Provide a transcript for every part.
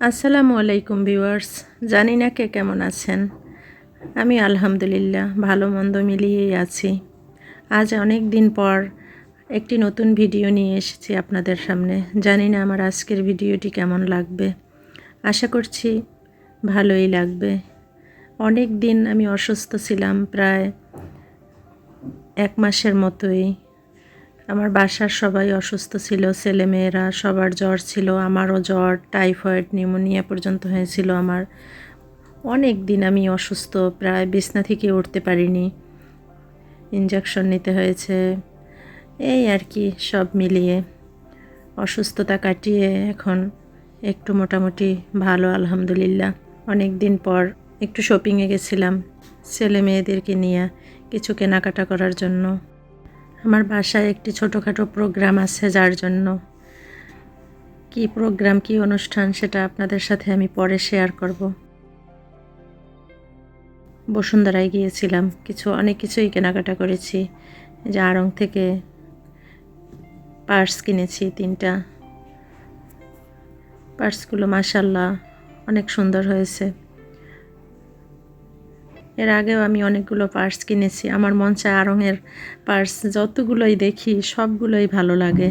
আসসালামু আলাইকুম ভিউয়ার্স। জানি না কে কেমন আছেন। আমি আলহামদুলিল্লাহ ভালো মন্দ মিলিয়েই আছি। আজ অনেক দিন পর একটি নতুন ভিডিও নিয়ে এসেছি আপনাদের সামনে। জানি না আমার আজকের ভিডিওটি কেমন লাগবে। আশা করছি ভালোই লাগবে। অনেক দিন আমি অসুস্থ ছিলাম, প্রায় এক মাসের মতোই। আমার বাসার সবাই অসুস্থ ছিল, ছেলেমেয়েরা, সবার জ্বর ছিল, আমারও জ্বর, টাইফয়েড, নিউমোনিয়া পর্যন্ত হয়েছিল আমার। অনেক দিন আমি অসুস্থ, প্রায় বিছনা থেকে উঠতে পারিনি। ইঞ্জেকশন নিতে হয়েছে। এই আর কি, সব মিলিয়ে। অসুস্থতা কাটিয়ে এখন একটু মোটামুটি ভালো, আলহামদুলিল্লাহ। অনেক দিন পর একটু শপিংয়ে গেছিলাম ছেলে মেয়েদেরকে নিয়ে কিছু কেনাকাটা করার জন্য। আমার বাসায় একটি ছোটোখাটো প্রোগ্রাম আছে যার জন্য কি প্রোগ্রাম কি অনুষ্ঠান সেটা আপনাদের সাথে আমি পরে শেয়ার করব। বসুন্ধরায় গিয়েছিলাম, কিছু, অনেক কিছুই কেনাকাটা করেছি। যে আড়ং থেকে পার্স কিনেছি, তিনটা। পার্সগুলো মাসাল্লাহ অনেক সুন্দর হয়েছে। এর আগেও আমি অনেকগুলো পার্স কিনেছি। আমার মন চায় আরঙের পার্স যতগুলোই দেখি, সবগুলোই ভালো লাগে।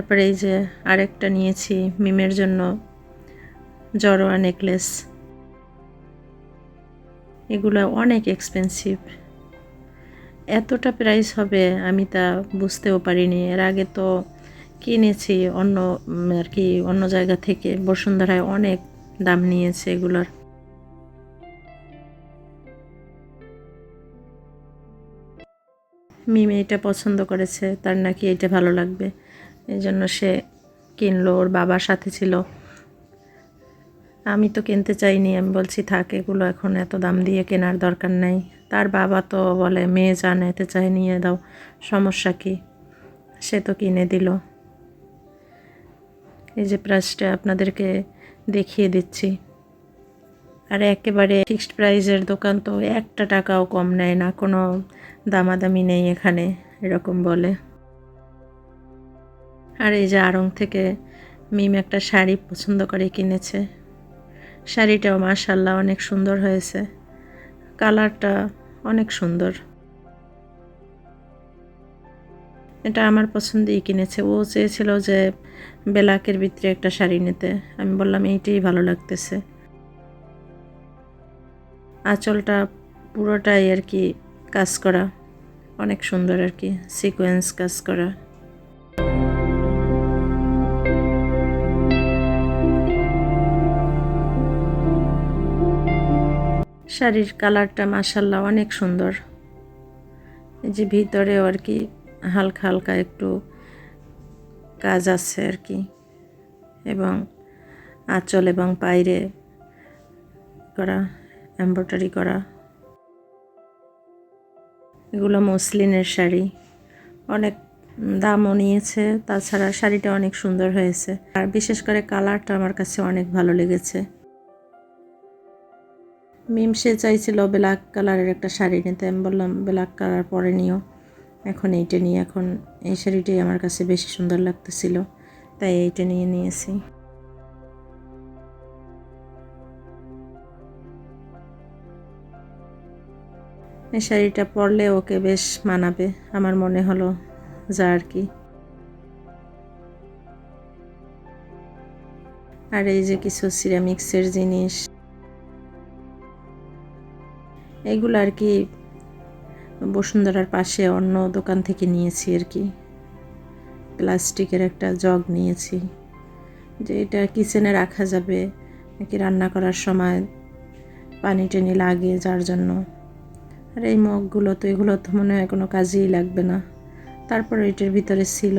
তারপরে এই যে আরেকটা নিয়েছি মিমের জন্য জড়োয়া নেকলেস। এগুলো অনেক এক্সপেন্সিভ এতটা প্রাইস হবে আমি তা বুঝতেও পারিনি। এর আগে তো কিনেছি অন্য আর কি, অন্য জায়গা থেকে। বসুন্ধরায় অনেক দাম নিয়েছে এগুলোর। মিমে এটা পছন্দ করেছে, তার নাকি এটা ভালো লাগবে। এই জন্য সে কিনলো, ওর বাবার সাথে ছিল। আমি তো কিনতে চাইনি, আমি বলছি, থাক, এগুলো এখন এত দাম দিয়ে কেনার দরকার নেই। তার বাবা তো বলে, মেয়ে যা নিতে চাই নিয়ে দাও, সমস্যা কি? সে তো কিনে দিল। এই যে প্রাইসটা আপনাদেরকে দেখিয়ে দিচ্ছি। আর একেবারে ফিক্সড প্রাইজের দোকান তো একটা টাকাও কম নেয় না, কোনো দামাদামি নেই এখানে, এরকম বলে। আর এই যে আড়ং থেকে মিম একটা শাড়ি পছন্দ করে কিনেছে। শাড়িটাও মাশাল্লাহ অনেক সুন্দর হয়েছে। কালারটা অনেক সুন্দর। এটা আমার পছন্দেই কিনেছে। ও চেয়েছিল যে বেলাকের ভিতরে একটা শাড়ি নিতে। আমি বললাম, এইটাই ভালো লাগতেছে। আঁচলটা পুরোটাই আর কি কাজ করা। অনেক সুন্দর আর কি সিকোয়েন্স কাজ করা। শাড়ির কালারটা মাসাল্লাহ অনেক সুন্দর। এই যে ভিতরেও আর কি হালকা হালকা একটু কাজ আছে আর কি। এবং আঁচল এবং পায়রে করা এমব্রয়ডারি করা। এগুলো মসলিনের শাড়ি। অনেক দামও নিয়েছে, তাছাড়া শাড়িটা অনেক সুন্দর হয়েছে। আর বিশেষ করে কালারটা আমার কাছে অনেক ভালো লেগেছে। মিম, সে চাইছিল ব্ল্যাক কালারের একটা শাড়ি নিতে। আমি বললাম ব্ল্যাক কালার পরে নিও। এখন এইটা নিয়ে, এখন এই শাড়িটাই আমার কাছে বেশি সুন্দর লাগতেছিল। তাই এইটা নিয়ে নিয়েছি। এই শাড়িটা পরলে ওকে বেশ মানাবে, আমার মনে হলো যা আর কি। আর এই যে কিছু সিরামিক্সের জিনিস এগুলো আর কি বসুন্ধরার পাশে অন্য দোকান থেকে নিয়েছি আর কি। প্লাস্টিকের একটা জগ নিয়েছি। যে এটা কিচেনে রাখা যাবে, নাকি রান্না করার সময় পানি টেনি লাগে যার জন্য। আর এই মগগুলো তো, এগুলো তো মনে হয় কোনো কাজেই লাগবে না। তারপর এটার ভিতরে ছিল,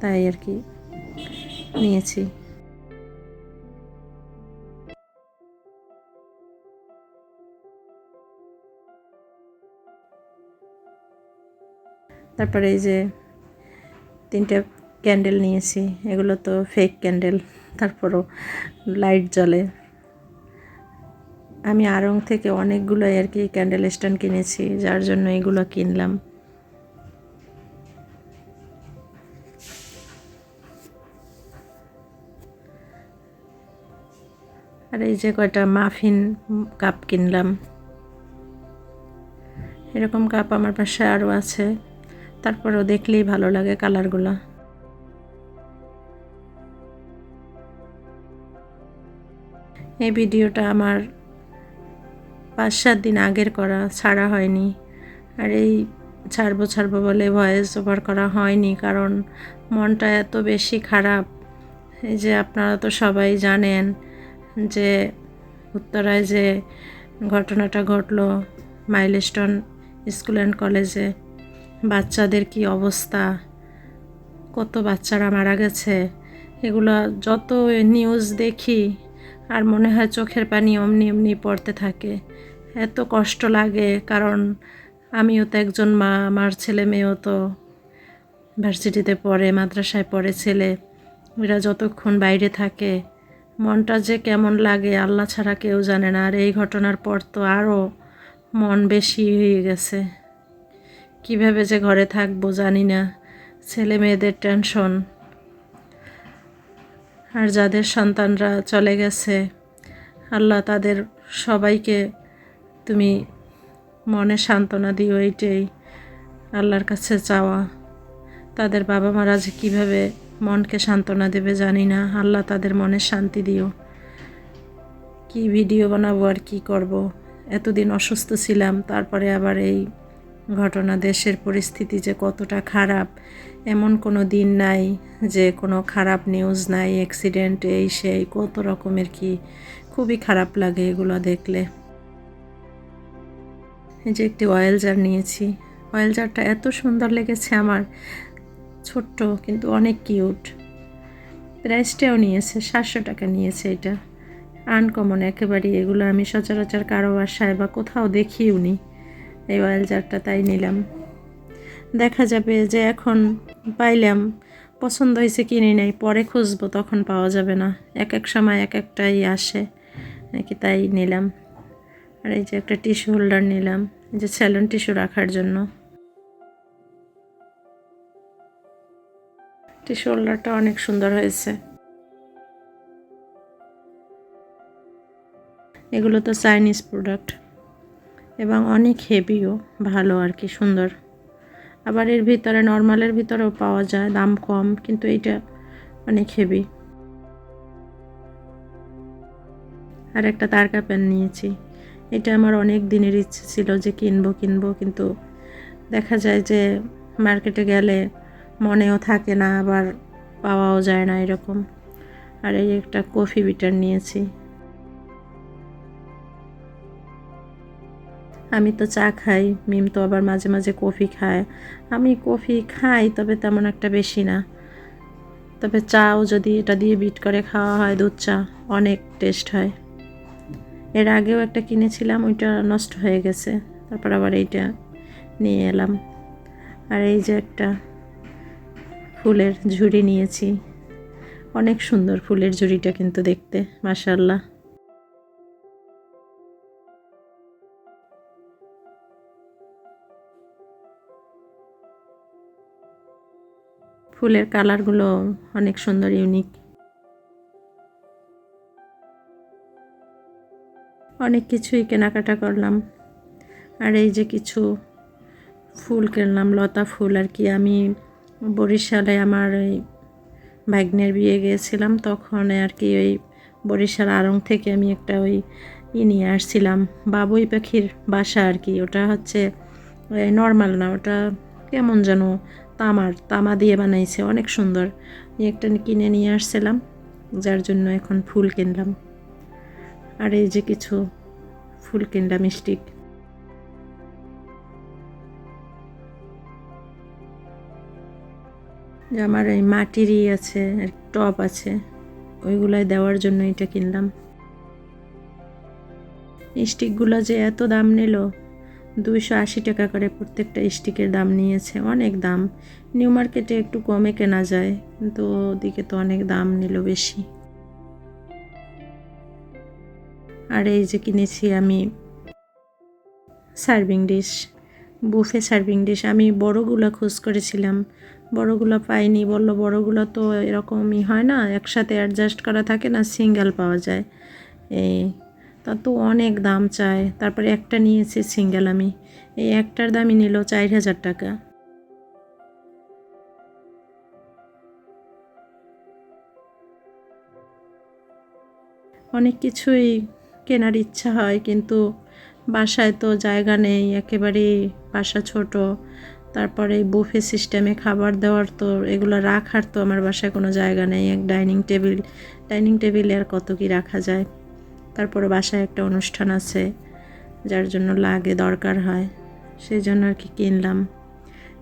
তাই আর কি নিয়েছি। তারপরে এই যে তিনটে ক্যান্ডেল নিয়েছি, এগুলো তো ফেক ক্যান্ডেল, তারপরও লাইট জ্বলে। আমি আরং থেকে অনেকগুলো আর কি ক্যান্ডেল স্ট্যান্ড কিনেছি, যার জন্য এগুলো কিনলাম। আর এই যে কয়টা মাফিন কাপ কিনলাম। এরকম কাপ আমার পাশে আরও আছে। তারপরেও দেখলেই ভালো লাগে কালারগুলো। এই ভিডিওটা আমার পাঁচ সাত দিন আগের করা, ছাড়া হয়নি। আর এই ছাড়বো ছাড়বো বলে ভয়েস ওভার করা হয়নি কারণ মনটা এত বেশি খারাপ। এই যে আপনারা তো সবাই জানেন যে উত্তরায় যে ঘটনাটা ঘটলো মাইলস্টোন স্কুল অ্যান্ড কলেজে বাচ্চাদের কি অবস্থা? কত বাচ্চারা মারা গেছে? এগুলো যত নিউজ দেখি, আর মনে হয় চোখের পানি অমনি এমনি পড়তে থাকে। এত কষ্ট লাগে, কারণ আমিও তো একজন মা, আমার ছেলে মেয়েও তো ভার্সিটিতে পড়ে, মাদ্রাসায় পড়ে ছেলে। এরা যতক্ষণ বাইরে থাকে, মনটা যে কেমন লাগে, আল্লাহ ছাড়া কেউ জানে না। আর এই ঘটনার পর তো আরও মন বেশি হয়ে গেছে। কীভাবে যে ঘরে থাকব জানি না। ছেলে মেয়েদের টেনশন। আর যাদের সন্তানরা চলে গেছে, আল্লাহ তাদের সবাইকে তুমি মনে সান্ত্বনা দিও এইটাই আল্লাহর কাছে চাওয়া। তাদের বাবা মারা যে কীভাবে মনকে সান্ত্বনা দেবে জানি না, আল্লাহ তাদের মনে শান্তি দিও। কি ভিডিও বানাবো আর কি করব? এতদিন অসুস্থ ছিলাম, তারপরে আবার এই ঘটনা, দেশের পরিস্থিতি যে কতটা খারাপ, এমন কোনো দিন নাই যে কোনো খারাপ নিউজ নাই অ্যাক্সিডেন্ট এই সেই, কত রকমের কি, খুবই খারাপ লাগে এগুলো দেখলে। এই যে একটি অয়েল জার নিয়েছি অয়েল জারটা এত সুন্দর লেগেছে আমার, ছোট্ট কিন্তু অনেক কিউট প্রাইসটাও নিয়েছে, সাতশো টাকা নিয়েছে এটা। আনকমন একেবারেই, এগুলো আমি সচরাচর কারও বাসায় বা কোথাও দেখিও নি। এই অয়েল জারটা তাই নিলাম। দেখা যাবে যে এখন পাইলাম, পছন্দ হয়েছে কিনে নেই, পরে খুঁজবো, তখন পাওয়া যাবে না। এক এক সময় এক একটাই আসে, নাকি তাই নিলাম। আর এই যে একটা টিস্যু হোল্ডার নিলাম, এই যে স্যালন টিস্যু রাখার জন্য। টিস্যু হোল্ডারটা অনেক সুন্দর হয়েছে। এগুলো তো চাইনিজ প্রোডাক্ট এবং অনেক হেভিও, ভালো আর কি, সুন্দর। আবার এর ভিতরে, নর্মালের ভিতরেও পাওয়া যায়, দাম কম, কিন্তু এইটা অনেক হেভি। আর একটা তারকা প্যান নিয়েছি। এটা আমার অনেক দিনের ইচ্ছে ছিল যে কিনবো কিনবো, কিন্তু দেখা যায় যে মার্কেটে গেলে মনেও থাকে না, আবার পাওয়াও যায় না এরকম। আর এই একটা কফি বিটার নিয়েছি। আমি তো চা খাই, মিম তো আবার মাঝে মাঝে কফি খায়। আমি কফি খাই, তবে তেমন একটা বেশি না। তবে চাও যদি এটা দিয়ে বিট করে খাওয়া হয়, দুধ চা, অনেক টেস্ট হয়। এর আগেও একটা কিনেছিলাম, ওইটা নষ্ট হয়ে গেছে। তারপর আবার এইটা নিয়ে এলাম। আর এই যে একটা ফুলের ঝুড়ি নিয়েছি। অনেক সুন্দর ফুলের ঝুড়িটা কিন্তু দেখতে মাসাল্লাহ ফুলের কালারগুলো অনেক সুন্দর, ইউনিক। অনেক কিছুই কেনাকাটা করলাম। আর এই যে কিছু ফুল কিনলাম, লতা ফুল আর কি। আমি বরিশালে আমার ওই ভাগ্নের বিয়ে গিয়েছিলাম, তখন আর কি ওই বরিশাল আড়ং থেকে আমি একটা ওই ই নিয়ে আসছিলাম, বাবুই পাখির বাসা আর কি। ওটা হচ্ছে নর্মাল না, ওটা কেমন যেন তামার, তামা দিয়ে বানাইছে, অনেক সুন্দর। একটা কিনে নিয়ে আসছিলাম, যার জন্য এখন ফুল কিনলাম। আর এই যে কিছু ফুল কিনলাম, স্টিক। আমার এই মাটিরই আছে, আর টপ আছে, ওইগুলাই দেওয়ার জন্য এটা কিনলাম। স্টিকগুলো যে এত দাম নিল দুইশো আশি টাকা করে প্রত্যেকটা স্টিকের দাম নিয়েছে, অনেক দাম। নিউ মার্কেটে একটু কমে কেনা যায়, কিন্তু ওদিকে তো অনেক দাম নিল বেশি। আর এই যে কিনেছি আমি serving dish, buffet serving dish. আমি বড়গুলো খোঁজ করেছিলাম, বড়গুলো পাইনি। বলল বড়গুলো তো এরকমই হয় না, একসাথে অ্যাডজাস্ট করা থাকে না, সিঙ্গেল পাওয়া যায়। এই তা তো অনেক দাম চায়। তারপরে একটা নিয়েছি সিঙ্গেল আমি। এই একটার দামই নিল চার হাজার টাকা। অনেক কিছুই কেনার ইচ্ছা হয়, কিন্তু বাসায় তো জায়গা নেই একেবারেই বাসা ছোট। তারপরে বুফে সিস্টেমে খাবার দেওয়ার তো, এগুলো রাখার তো আমার বাসায় কোনো জায়গা নেই। এক ডাইনিং টেবিল ডাইনিং টেবিলে আর কত কি রাখা যায়। তারপরে বাসায় একটা অনুষ্ঠান আছে, যার জন্য লাগে, দরকার হয়। সেই জন্য আর কি কিনলাম।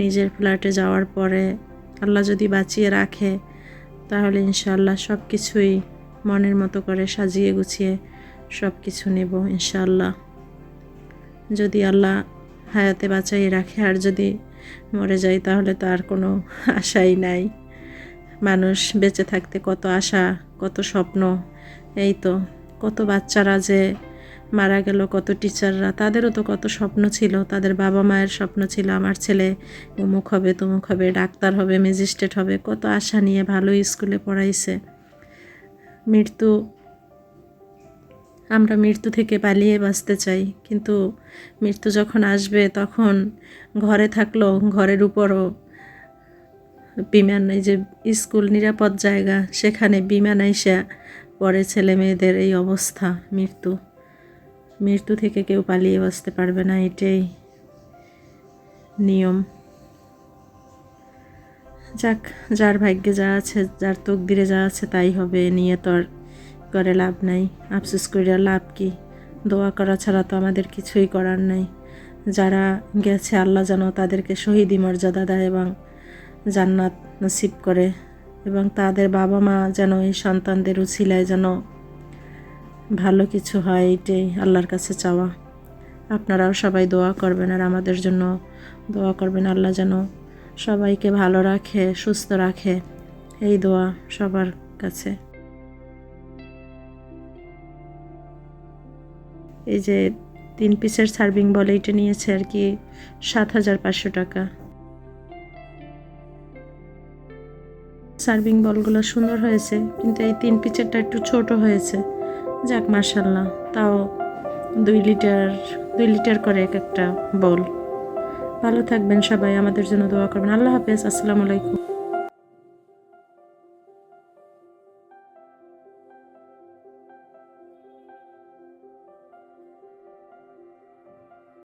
নিজের ফ্ল্যাটে যাওয়ার পরে আল্লাহ যদি বাঁচিয়ে রাখে, তাহলে ইনশাল্লাহ সব কিছুই মনের মতো করে সাজিয়ে গুছিয়ে সব কিছু নেব ইনশাল্লাহ যদি আল্লাহ হায়াতে বাঁচাই রাখে, আর যদি মরে যাই, তাহলে তো আর কোনো আশাই নাই। মানুষ বেঁচে থাকতে কত আশা, কত স্বপ্ন, এই তো। কত বাচ্চারা যে মারা গেল, কত টিচাররা, তাদেরও তো কত স্বপ্ন ছিল। তাদের বাবা মায়ের স্বপ্ন ছিল, আমার ছেলে অমুক হবে, তমুক হবে, ডাক্তার হবে, ম্যাজিস্ট্রেট হবে। কত আশা নিয়ে ভালো স্কুলে পড়াইছে। মৃত্যু, আমরা মৃত্যু থেকে পালিয়ে বাঁচতে চাই, কিন্তু মৃত্যু যখন আসবে, তখন ঘরে থাকলেও ঘরের উপরও বিমান, এই যে স্কুল নিরাপদ জায়গা, সেখানে বিমান আইসা পরে ছেলে মেয়েদের এই অবস্থা, মৃত্যু। মৃত্যু থেকে কেউ পালিয়ে বাঁচতে পারবে না, এটাই নিয়ম। যাক, যার ভাগ্যে যা আছে, যার তকদিরে যা আছে তাই হবে নিয়ে তো আর করে লাভ নাই। আফসোস করিয়া লাভ কি? দোয়া করা ছাড়া তো আমাদের কিছুই করার নাই। যারা গেছে, আল্লাহ যেন তাদেরকে শহীদি মর্যাদা দেয় এবং জান্নাত নসিব করে। এবং তাদের বাবা মা যেন এই সন্তানদের উছিলায় যেন ভালো কিছু হয় এইটাই আল্লাহর কাছে চাওয়া। আপনারাও সবাই দোয়া করবেন আর আমাদের জন্য দোয়া করবেন। আল্লাহ যেন সবাইকে ভালো রাখে, সুস্থ রাখে, এই দোয়া সবার কাছে। এই যে তিন পিসের সার্ভিং বলে এটা নিয়েছে আর কি, সাত হাজার পাঁচশো টাকা। সার্ভিং বলগুলো সুন্দর হয়েছে, কিন্তু এই তিন পিচেরটা একটু ছোট হয়েছে। যাক মার্শাল্লাহ তাও দুই লিটার দুই লিটার করে এক একটা বল ভালো থাকবেন সবাই, আমাদের জন্য দোয়া করবেন। আল্লাহ হাফেজ, আসসালামু আলাইকুম।